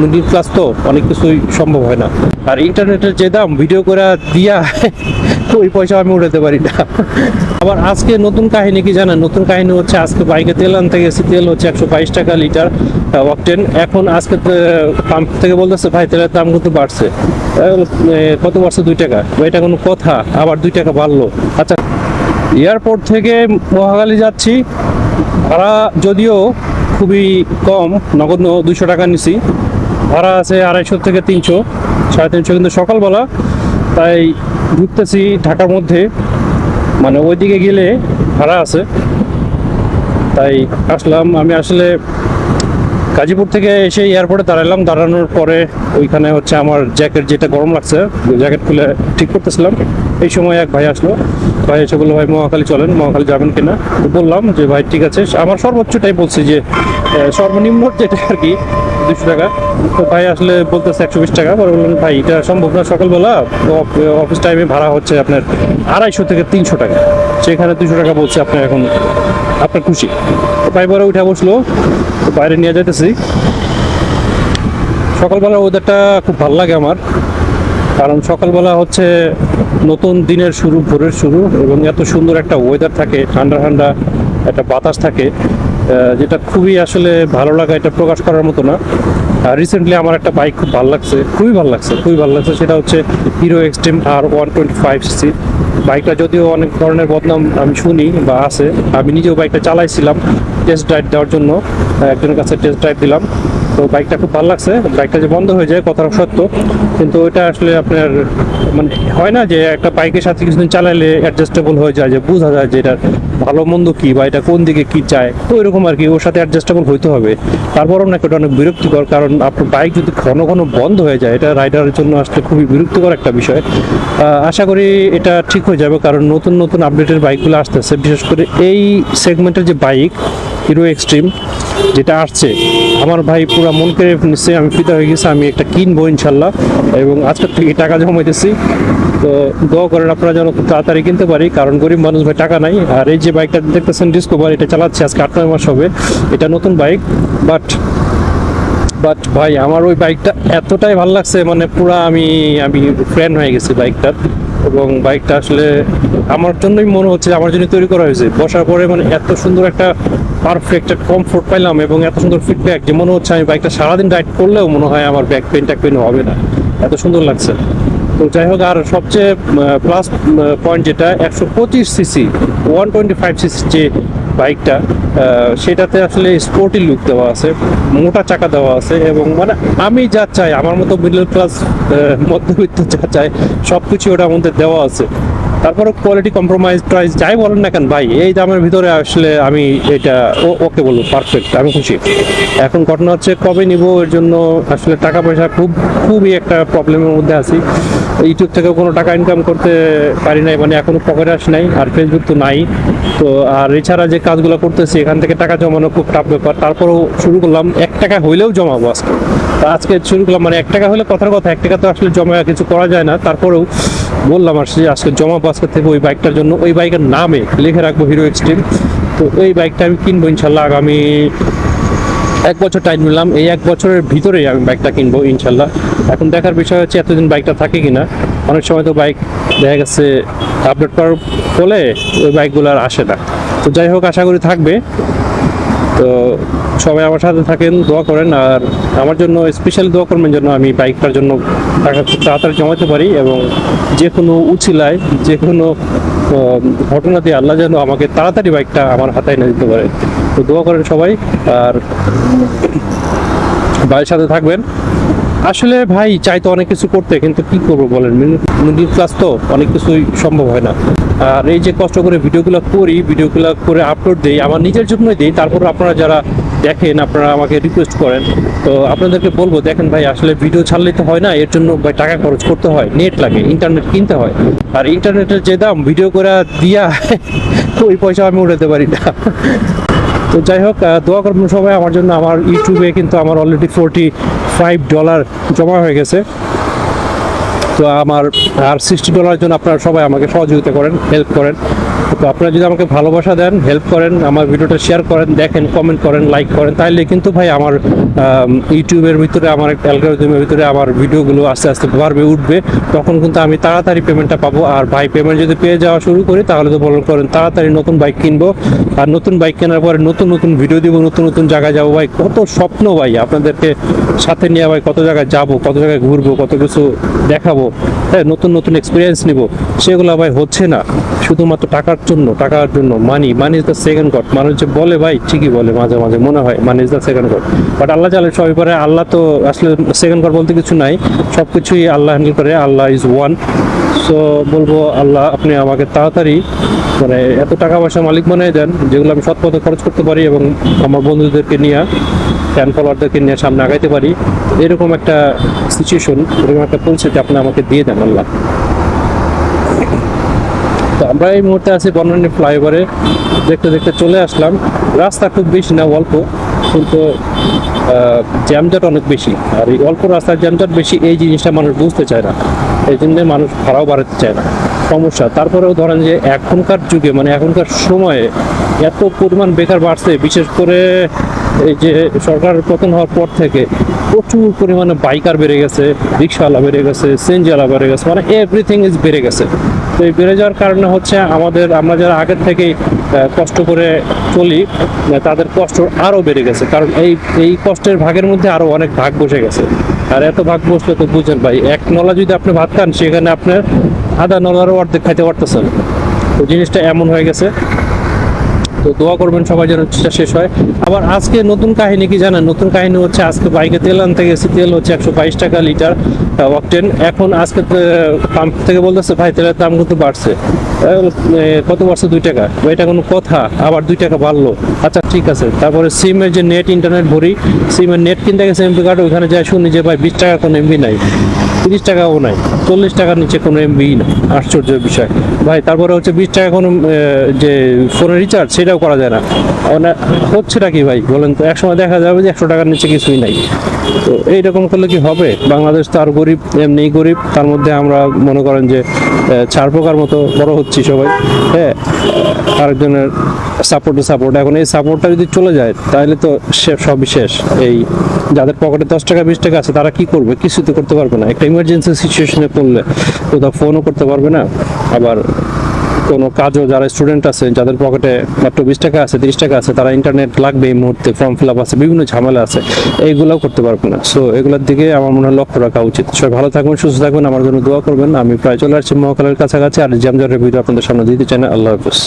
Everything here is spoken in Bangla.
মিডিল ক্লাস তো অনেক কিছুই সম্ভব হয় না। আর ইন্টারনেটের যে দাম ভিডিও করে দিয়া ওই পয়সা আমি উঠাতে পারি না। আবার আজকে নতুন কাহিনী কি জানেন? নতুন কাহিনী হচ্ছে আজকে বাইকে তেল আনতে গেছি, তেল হচ্ছে একশো বাইশ টাকা লিটার অকটেন এখন আজকে পাম্প থেকে বলতেছে, ভাই, তেলের দাম কিন্তু বাড়ছে। কত বাড়ছে? দুই টাকা। এটা কোনো কথা, আবার দুই টাকা বাড়লো। আচ্ছা এয়ারপোর্ট থেকে মহাখালী যাচ্ছি। ভাড়া যদিও খুবই কম, নগদ দুইশো টাকা নিছি। ভাড়া আছে আড়াইশো থেকে তিনশো, সাড়ে তিনশো কিন্তু সকালবেলা। তাই ঢুকতেছি ঢাকার মধ্যে। মানে ওইদিকে গেলে ভাড়া আছে। তাই আসলাম। আমি আসলে গাজীপুর থেকে এসে এয়ারপোর্টে দাঁড়ালাম। দাঁড়ানোর পরে ওইখানে হচ্ছে আমার জ্যাকেট যেটা গরম লাগছে জ্যাকেট খুলে ঠিক করতেছিলাম। এই সময় এক ভাই আসলো। ভাই এসে বলল, ভাই মহাখালী চলেন মহাখালী যাবেন কিনা? বললাম যে, ভাই, ঠিক আছে। আমার সর্বোচ্চটাই বলছি যে সর্বনিম্ন যেটা আর কি দুশো টাকা। তো ভাই আসলে বলতেছে একশো বিশ টাকা। পরে বললেন, ভাই, এটা সম্ভব না সকালবেলা। অফ- অফিস টাইমে ভাড়া হচ্ছে আপনার আড়াইশো থেকে তিনশো টাকা। সেখানে দুশো টাকা বলছে আপনার এখন, আপনার খুশি। ভাই পরে উঠে বসল। বাইরে নিয়ে যাইতেছি। সকালবেলা ওয়েদারটা খুব ভালো লাগে আমার। কারণ সকালবেলা হচ্ছে নতুন দিনের শুরু, ভোরের শুরু এবং এত সুন্দর একটা ওয়েদার থাকে, ঠান্ডা ঠান্ডা একটা বাতাস থাকে যেটা খুবই আসলে ভালো লাগা, এটা প্রকাশ করার মতো না। আর রিসেন্টলি আমার একটা বাইক খুব ভালো লাগছে, খুবই ভালো লাগছে, খুবই ভালো লাগছে, সেটা হচ্ছে হিরো এক্সট্রিম আর ওয়ান টোয়েন্টি ফাইভ সিসি বাইকটা যদিও অনেক ধরনের বদনাম আমি শুনি বা আছে, আমি নিজেও বাইকটা চালাইছিলাম টেস্ট ড্রাইভ দেওয়ার জন্য, একজনের কাছে টেস্ট ড্রাইভ দিলাম। তো বাইকটা খুব ভালো লাগছে। বাইকটা যে বন্ধ হয়ে যায়, কথাটা সত্য। কিন্তু ওইটা আসলে আপনার মানে হয় না যে একটা বাইকের সাথে কিছুদিন চালাইলে অ্যাডজাস্টেবল হয়ে যায়, যে বোঝা যায় যে এটার ভালো মন্দ কি বা এটা কোন দিকে কি চায় তো এরকম আর কি, ওর সাথে অ্যাডজাস্টেবল হইতে হবে। তারপরও না এটা অনেক বিরক্তিকর কারণ, আপনার বাইক যদি ঘন ঘন বন্ধ হয়ে যায়, এটা রাইডারের জন্য আসলে খুবই বিরক্তিকর একটা বিষয়। আশা করি এটা ঠিক হয়ে যাবে, কারণ নতুন নতুন আপডেটের বাইকগুলো আসতেছে। বিশেষ করে এই সেগমেন্টের যে বাইক হিরো এক্সট্রিম যেটা আসছে আমার ভাই পুরো মন করে নিচ্ছে, আমি ফিতা হয়ে গেছি, আমি একটা কিনবো ইনশাল্লাহ। এবং আজকের থেকে টাকা জমাইতেছি তো দোয়া করেন আপনারা যেন খুব তাড়াতাড়ি কিনতে পারি, কারণ গরিব মানুষ ভাই টাকা নাই। আর এই যে বাইকটা দেখতেছেন ডিসকভার এটা চালাচ্ছে আজকে আট, নয় মাস হবে। এটা নতুন বাইক বাট বাট ভাই, আমার ওই বাইকটা এতটাই ভালো লাগছে মানে পুরা আমি আমি ফ্রেন্ড হয়ে গেছি বাইকটার এবং বাইকটা আসলে আমার জন্যই মনে হচ্ছে, আমার জন্য তৈরি করা হয়েছে। বসার পরে মানে এত সুন্দর একটা পারফেক্ট একটা কমফোর্ট পাইলাম এবং এত সুন্দর ফিডব্যাক যে মনে হচ্ছে আমি বাইকটা সারাদিন রাইড করলেও মনে হয় আমার ব্যাক পেন ট্যাক পেন হবে না। এত সুন্দর লাগছে। তো যাই হোক, আর সবচেয়ে প্লাস পয়েন্ট যেটা, একশো পঁচিশ CC one twenty five CC যে বাইকটা সেটাতে আসলে স্পোর্টি লুক দেওয়া আছে, মোটা চাকা দেওয়া আছে এবং মানে আমি যা চাই, আমার মতো মিডল ক্লাস মধ্যবিত্ত যা চাই সব কিছু ওটার মধ্যে দেওয়া আছে। তারপরে কোয়ালিটি কম্প্রোমাইজ প্রাইস যাই বলেন না কেন ভাই, এই দামের ভিতরে আসলে আমি এটা ওকে বলব পারফেক্ট আমি খুশি। এখন ঘটনা হচ্ছে কবে নিব, এর জন্য আসলে টাকা পয়সা খুব, খুবই একটা প্রবলেমের মধ্যে আছি। ইউটিউব থেকে কোনো টাকা ইনকাম করতে পারি নাই মানে এখনও পকেটে আস নাই, আর ফেসবুক তো নাই। তো, আর এছাড়া যে কাজগুলো করতেছি, এখান থেকে টাকা জমানো খুব টাফ ব্যাপার। তারপরেও শুরু করলাম, এক টাকা হইলেও জমাবো আজকে। আজকে শুরু করলাম। মানে এক টাকা হলে কথার কথা, এক টাকা তো আসলে জমা কিছু করা যায় না। তারপরেও বললাম আর সে আজকে জমাবো আজকে থেকে ওই বাইকটার জন্য। ওই বাইকের নামে লিখে রাখব হিরো এক্সট্রিম তো ওই বাইকটা আমি কিনবো ইনশাল্লাহ আগামী এক বছর টাইম নিলাম। এই এক বছরের ভিতরেই আমি বাইকটা কিনবো ইনশাল্লাহ। এখন দেখার বিষয় হচ্ছে এতদিন বাইকটা থাকে কিনা। অনেক সময় তো বাইক দেখা গেছে আপডেট করার ফলে ওই বাইকগুলো আর আসে না। তো যাই হোক, আশা করি থাকবে। তো সবাই আমার সাথে থাকেন দোয়া করেন আর আমার জন্য স্পেশালি দোয়া করবেন যেন আমি বাইকটার জন্য টাকা খুব তাড়াতাড়ি জমাতে পারি এবং যে কোনো উচিলায় যে কোনো আহ, ঘটনা দিয়ে আল্লাহ যেন আমাকে তাড়াতাড়ি বাইকটা আমার হাতে এনে দিতে পারে। তো দোয়া করেন সবাই আর ভাইয়ের সাথে থাকবেন। আসলে ভাই চাই তো অনেক কিছু করতে কিন্তু কি করব বলেন? মিডিল ক্লাস তো অনেক কিছুই সম্ভব হয় না। আর এই যে কষ্ট করে ভিডিওগুলো করি, ভিডিওগুলো করে আপলোড দিই, আমার নিজের জন্যই দিই, তারপর আপনারা যারা দেখেন, আপনারা আমাকে রিকোয়েস্ট করেন। তো আপনাদেরকে বলব, দেখেন ভাই, আসলে ভিডিও ছাড়লে তো হয় না, এর জন্য ভাই টাকা খরচ করতে হয় নেট লাগে ইন্টারনেট কিনতে হয়। আর ইন্টারনেটের যে দাম ভিডিও করে দিয়া ওই পয়সা আমি উঠাতে পারি না। তো যাই হোক দোয়া করবেন সবাই, আমার জন্য, আমার ইউটিউবে কিন্তু আমার অলরেডি ফোরটি ফাইভ ডলার জমা হয়ে গেছে। তো আমার আর সিক্সটি ডলারের জন্য আপনারা সবাই আমাকে সহযোগিতা করেন হেল্প করেন। তো আপনারা যদি আমাকে ভালোবাসা দেন হেল্প করেন, আমার ভিডিওটা শেয়ার করেন, দেখেন কমেন্ট করেন লাইক করেন তাহলে কিন্তু ভাই আমার ইউটিউবের ভিতরে, আমার অ্যালগোরিদমের ভিতরে আমার ভিডিওগুলো আস্তে আস্তে বাড়বে, উঠবে। তখন কিন্তু আমি তাড়াতাড়ি পেমেন্টটা পাবো। আর ভাই পেমেন্ট যদি পেয়ে যাওয়া শুরু করি, তাহলে তো বলুন, করেন, তাড়াতাড়ি নতুন বাইক কিনবো। আর নতুন বাইক কেনার পরে নতুন নতুন ভিডিও দিব, নতুন নতুন জায়গায় যাব। ভাই কত স্বপ্ন ভাই, আপনাদেরকে সাথে নিয়ে ভাই কত জায়গায় যাব, কত জায়গায় ঘুরবো, কত কিছু দেখাবো হ্যাঁ নতুন নতুন এক্সপিরিয়েন্স নিব। সেগুলো ভাই হচ্ছে না। শুধুমাত্র টাকার জন্য টাকার জন্য money money is the second god মানুষ যে বলে ভাই, ঠিকই বলে মাঝে মাঝে, মনে হয় money is the second god but আল্লাহ চালে সবাই পারে, আল্লাহ তো আসলে সেকেন্ড গড বলতে কিছু নাই সব কিছুই আল্লাহ হ্যান্ডেল করে, আল্লাহ ইজ ওয়ান সো বলব আল্লাহ, আপনি আমাকে তাড়াতাড়ি মানে এত টাকা পয়সা মালিক বানিয়ে দেন, যেগুলো আমি সৎ পথে খরচ করতে পারি এবং আমার বন্ধুদেরকে নিয়ে ফ্যান ফলোয়ারদেরকে নিয়ে সামনে আগাইতে পারি, এরকম একটা সিচুয়েশন এরকম একটা পরিস্থিতি আপনি আমাকে দিয়ে দেন আল্লাহ। তো আমরা এই মুহূর্তে আছি বনানী ফ্লাইওভারে। দেখতে দেখতে চলে আসলাম। রাস্তা খুব বেশি না, অল্প। কিন্তু জ্যামজট অনেক বেশি। আর এই অল্প রাস্তার জ্যামজট বেশি, এই জিনিসটা মানুষ বুঝতে চায় না। এই জন্য মানুষ ভাড়াও বাড়াতে চায় না। সমস্যা। তারপরেও ধরেন যে, এখনকার যুগে মানে এখনকার সময়ে এত পরিমাণ বেকার বাড়ছে, বিশেষ করে এই যে সরকার পতন হওয়ার পর থেকে প্রচুর পরিমাণে বাইকার বেড়ে গেছে রিক্সাওয়ালা বেড়ে গেছে সেনজিওয়ালা বেড়ে গেছে মানে এভরিথিং ইজ বেড়ে গেছে। তো এই বেড়ে যাওয়ার কারণে হচ্ছে আমাদের, আমরা যারা আগের থেকেই কষ্ট করে চলি তাদের কষ্ট আরও বেড়ে গেছে। কারণ এই এই কষ্টের ভাগের মধ্যে আরও অনেক ভাগ বসে গেছে। আর এত ভাগ বসলে তো বুঝেন ভাই, এক নলা যদি আপনি ভাত খান, সেখানে আপনার আধা নলারও অর্ধেক খাইতে পারতেছেন। তো জিনিসটা এমন হয়ে গেছে। তো দোয়া করবেন সবাই যেন শেষ হয়। আবার আজকে নতুন কাহিনী কি জানেন? নতুন কাহিনী হচ্ছে আজকে বাইকে তেল আনতে গেছি, তেল হচ্ছে একশো বাইশ টাকা লিটার অকটেন এখন আজকে পাম্প থেকে বলতেছে, ভাই, তেলের দাম কিন্তু বাড়ছে। কত বাড়ছে? দুই টাকা। এটা কোনো কথা, আবার দুই টাকা বাড়লো। আচ্ছা ঠিক আছে। তারপরে সিমের যে নেট ইন্টারনেট ভরি, সিমের নেট কিনতে গেছে এমবি কার্ড ওখানে যায় শুনি যে, ভাই, বিশ টাকা কোনো এমবি নাই, তিরিশ টাকাও নাই। চল্লিশ টাকার নিচে কোনো এমবি না আশ্চর্যের বিষয়। ভাই, তারপরে হচ্ছে বিশ টাকা কোনো যে ফোনের রিচার্জ সেটাও করা যায় না। হচ্ছেটা কি ভাই, বলেন তো? একসময় দেখা যাবে যে একশো টাকার নিচে কিছুই নাই। তো এইরকম করলে কি হবে? বাংলাদেশ তো আর গরিব এমনি গরিব। তার মধ্যে আমরা মনে করেন যে চার প্রকার মতো বড় হচ্ছি সবাই। হ্যাঁ আরেকজনের সাপোর্টে সাপোর্ট এখন এই সাপোর্টটা যদি চলে যায়, তাহলে তো সে সবই শেষ। এই যাদের পকেটে দশ টাকা, বিশ টাকা আছে, তারা কি করবে? কিছু তো করতে পারবে না। একটা ইমার্জেন্সি সিচুয়েশনে পড়লে কোথাও ফোনও করতে পারবে না। আবার কোনো কাজও যারা স্টুডেন্ট আছে, যাদের পকেটে মাত্র বিশ টাকা আছে, তিরিশ টাকা আছে, তারা ইন্টারনেট লাগবে এই মুহূর্তে ফর্ম ফিল আপ আছে, বিভিন্ন ঝামেলা আছে, এইগুলোও করতে পারবে না। সো এগুলোর দিকে আমার মনে হয় লক্ষ্য রাখা উচিত। সবাই ভালো থাকবেন, সুস্থ থাকবেন, আমার জন্য দোয়া করবেন। আমি প্রায় চলে আসছি মহাকালের কাছাকাছি, আর জ্যামজারের ভিডিও আপনাদের সামনে দিতে চাই না। আল্লাহ হাফিজ।